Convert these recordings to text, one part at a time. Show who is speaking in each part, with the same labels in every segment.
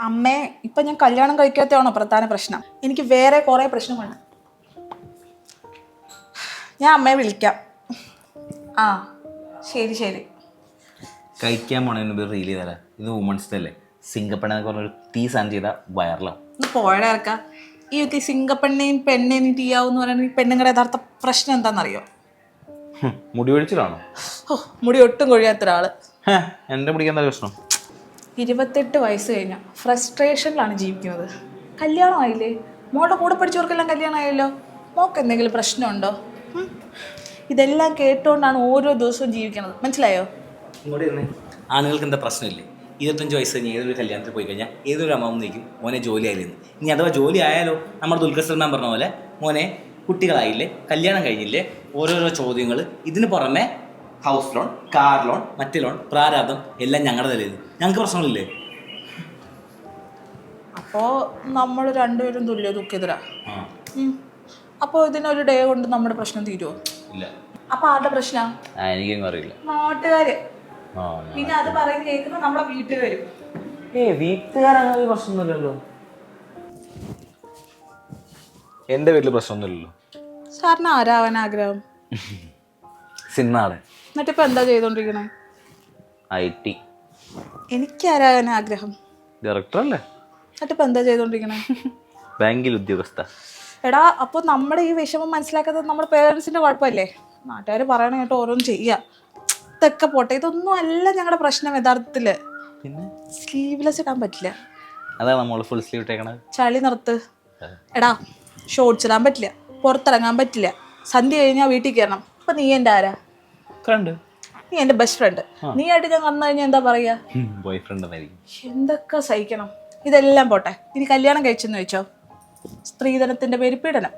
Speaker 1: അമ്മേ ഇപ്പൊ ഞാൻ കല്യാണം കഴിക്കാത്തതാണോ പ്രധാന പ്രശ്നം? എനിക്ക് വേറെ കുറേ പ്രശ്നമാണ് ഞാൻ അമ്മയെ വിളിക്കാം. ആ ശരി ശരി.
Speaker 2: കഴിക്കാൻ പോണതിന് റീൽ ചെയ്താലേ ഇത് വുമൺസ് അല്ലേ? സിംഗപ്പണെന്നൊക്കെ പറഞ്ഞൊരു തീ സാൻ ചെയ്താൽ വയറിലാവും
Speaker 1: പോഴ ഇറക്ക ഈ ഒക്കെ സിംഗപ്പെണ്ണയും ആവും എന്ന് പറയുന്നത് പെണ്ണുങ്ങളുടെ യഥാർത്ഥ പ്രശ്നം എന്താണെന്നറിയോ
Speaker 2: മുടി ഒഴിച്ചിലാണോ
Speaker 1: ഓ മുടി ഒട്ടും കൊഴിയാത്ത
Speaker 2: ഒരാൾ എന്റെ മുടിക്ക് എന്താ പ്രശ്നം?
Speaker 1: ഇരുപത്തെട്ട് വയസ്സ് കഴിഞ്ഞാൽ ഫ്രസ്ട്രേഷനിലാണ് ജീവിക്കുന്നത്. കല്യാണമായില്ലേ? മോളുടെ കൂടെ പഠിച്ചവർക്കെല്ലാം കല്യാണമായല്ലോ? മോക്ക് എന്തെങ്കിലും പ്രശ്നമുണ്ടോ? ഇതെല്ലാം കേട്ടുകൊണ്ടാണ് ഓരോ ദിവസവും ജീവിക്കുന്നത് മനസ്സിലായോ?
Speaker 2: ആണുങ്ങൾക്ക് എന്താ പ്രശ്നമില്ലേ? ഇരുപത്തഞ്ച് വയസ്സ് കഴിഞ്ഞ് ഏതൊരു കല്യാണത്തിൽ പോയി കഴിഞ്ഞാൽ ഏതൊരു അമ്മാവും നിൽക്കും. മോനെ ജോലി ആയില്ലെന്ന്. ഇനി അഥവാ ജോലി ആയാലോ? നമ്മൾ ദുൽഖർ പറഞ്ഞ പോലെ മോനെ കുട്ടികളായില്ലേ കല്യാണം കഴിഞ്ഞില്ലേ ഓരോരോ ചോദ്യങ്ങൾ ഇതിന് പുറമെ ഹൗസ് ലോൺ കാർ ലോൺ മറ്റ് ലോൺ പ്രാരാബ്ദം എല്ലാം ഞങ്ങളുടെ തലയിൽ ഞങ്ങൾക്ക് പ്രശ്നങ്ങളില്ലേ?
Speaker 1: അപ്പോ നമ്മൾ രണ്ടുപേരും തുല്യ ദുഃഖിതരാ.
Speaker 2: അപ്പോ
Speaker 1: അപ്പോൾ ഇതിനൊരു ഡേ കൊണ്ട് നമ്മുടെ പ്രശ്നം തീരുമോ
Speaker 2: ഇല്ല.
Speaker 1: അപ്പോൾ ആരുടെ പ്രശ്നം?
Speaker 2: ആ എനിക്കൊന്നും അറിയില്ല.
Speaker 1: നാട്ടുകാര്.
Speaker 2: ആ
Speaker 1: പിന്നെ അത് പറയുന്ന കേൾക്കുമ്പോ നമ്മളെ വീട്ടിൽ വരും
Speaker 2: ഏ വീട്ടുകാരങ്ങനെ പ്രശ്നമൊന്നുമില്ലല്ലോ എന്റെ വീട്ടിൽ പ്രശ്നമൊന്നുമില്ലല്ലോ
Speaker 1: സാറിന് ആരാവാൻ ആഗ്രഹം
Speaker 2: സിന്നാടെ
Speaker 1: എന്നിട്ടിപ്പോൾ എന്താ ചെയ്തോണ്ടിരിക്കണേ?
Speaker 2: I T.
Speaker 1: എനിക്ക് ആരാകാൻ ആഗ്രഹം.
Speaker 2: ഡയറക്ടർ അല്ലേ
Speaker 1: എന്നിട്ടിപ്പോ എന്താ ചെയ്തോണ്ടിരിക്കണേ?
Speaker 2: ബാങ്കിൽ ഉദ്യോഗസ്ഥ.
Speaker 1: എടാ അപ്പൊ നമ്മുടെ ഈ വിഷമം മനസ്സിലാക്കാത്തത് നമ്മുടെ പേരൻസിന്റെ കുഴപ്പമല്ലേ? നാട്ടുകാർ പറയണ കേട്ടോ ഓരോന്നും ചെയ്യുക ഇതൊക്കെ പോട്ടെ ഇതൊന്നും അല്ല ഞങ്ങളുടെ പ്രശ്നം യഥാർത്ഥത്തിൽ.
Speaker 2: പിന്നെ?
Speaker 1: സ്ലീവ്ലെസ് ഇടാൻ പറ്റില്ല.
Speaker 2: അതാ നമ്മൾ ഫുൾ സ്ലീവ് ഇട്ടേക്കണത്.
Speaker 1: ചളി നിർത്ത്. എടാ ഷോർട്സ് ഇടാൻ പറ്റില്ല. പുറത്തിറങ്ങാൻ പറ്റില്ല. സന്ധ്യ കഴിഞ്ഞാൽ വീട്ടിൽ കയറണം അപ്പൊ നീ എന്റെ ആരാ?
Speaker 2: കണ്ട്
Speaker 1: നീ എന്റെ ബെസ്റ്റ് ഫ്രണ്ട് നീ ആയിട്ട് ഞാൻ വന്നു കഴിഞ്ഞാൽ എന്താ പറയാ?
Speaker 2: ബോയ് ഫ്രണ്ട്
Speaker 1: എന്തൊക്കെ സഹിക്കണം? ഇതെല്ലാം പോട്ടെ. ഇനി കല്യാണം കഴിച്ചെന്ന് വെച്ചോ. സ്ത്രീധനത്തിന്റെ പേര് പീഡനം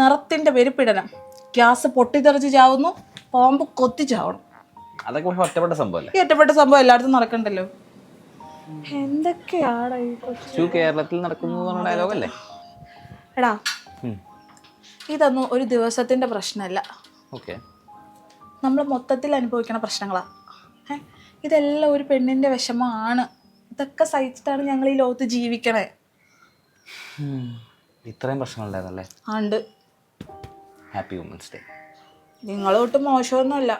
Speaker 1: നിറത്തിന്റെ പേര് പീഡനം ഗ്യാസ് പൊട്ടിത്തെറിച്ച് ചാവുന്നു പാമ്പ് കൊത്തി ചാവണം.
Speaker 2: അതൊക്കെ ഒറ്റപ്പെട്ട
Speaker 1: സംഭവം ഒറ്റപ്പെട്ട സംഭവം എല്ലായിടത്തും നടക്കണ്ടല്ലോ. എന്തൊക്കെയാണ്
Speaker 2: കേരളത്തിൽ നടക്കുന്നു ഡയലോഗ് അല്ലേ?
Speaker 1: എടാ ഇതൊന്നും ഒരു ദിവസത്തിന്റെ പ്രശ്നമല്ല.
Speaker 2: ഓക്കെ
Speaker 1: നമ്മൾ മൊത്തത്തിൽ അനുഭവിക്കണ പ്രശ്നങ്ങളാണ് ഏ? ഇതെല്ലാം ഒരു പെണ്ണിന്റെ വിഷമമാണ് ഇതൊക്കെ സഹിച്ചിട്ടാണ് ഞങ്ങൾ ഈ ലോകത്ത് ജീവിക്കണേ.
Speaker 2: ഇത്രയും പ്രശ്നമുണ്ടായിരുന്നല്ലേ
Speaker 1: ആണ്ട്
Speaker 2: ഹാപ്പി വുമൻസ് ഡേ
Speaker 1: നിങ്ങളൊട്ടും മോശമൊന്നുമല്ല.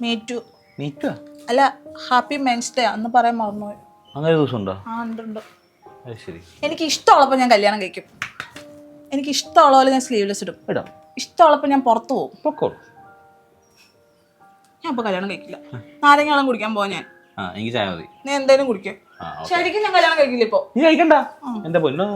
Speaker 1: മീറ്റു
Speaker 2: മീറ്റു
Speaker 1: അല്ല ഹാപ്പി മെൻസ് ഡേ അന്ന് പറയാൻ മറന്നുപോയി.
Speaker 2: അങ്ങനെ ദിവസം ഉണ്ടോ
Speaker 1: ആ ഉണ്ട് ഉണ്ട്.
Speaker 2: ശരി.
Speaker 1: എനിക്ക് ഇഷ്ടമുള്ളപ്പോൾ ഞാൻ കല്യാണം കഴിക്കും. എനിക്ക് ഇഷ്ടമുള്ള പോലെ ഞാൻ സ്ലീവ്ലെസ് ഇടും.
Speaker 2: ഇടാം.
Speaker 1: ഇഷ്ടമുള്ളപ്പോൾ ഞാൻ പുറത്തു പോകും
Speaker 2: പൊക്കോളൂ.
Speaker 1: ഞാൻ ഇപ്പൊ കല്യാണം കഴിക്കില്ല. നാരങ്ങ വെള്ളം കുടിക്കാൻ പോവാ ഞാൻ.
Speaker 2: ആ എനിക്ക് ചായ മതി.
Speaker 1: നീ എന്തായാലും കുടിക്കേ. ശരിക്കും ഞാൻ കല്യാണം കഴിക്കില്ല ഇപ്പൊ.
Speaker 2: നീ കഴിക്കണ്ട. എന്താ പൊന്നോ?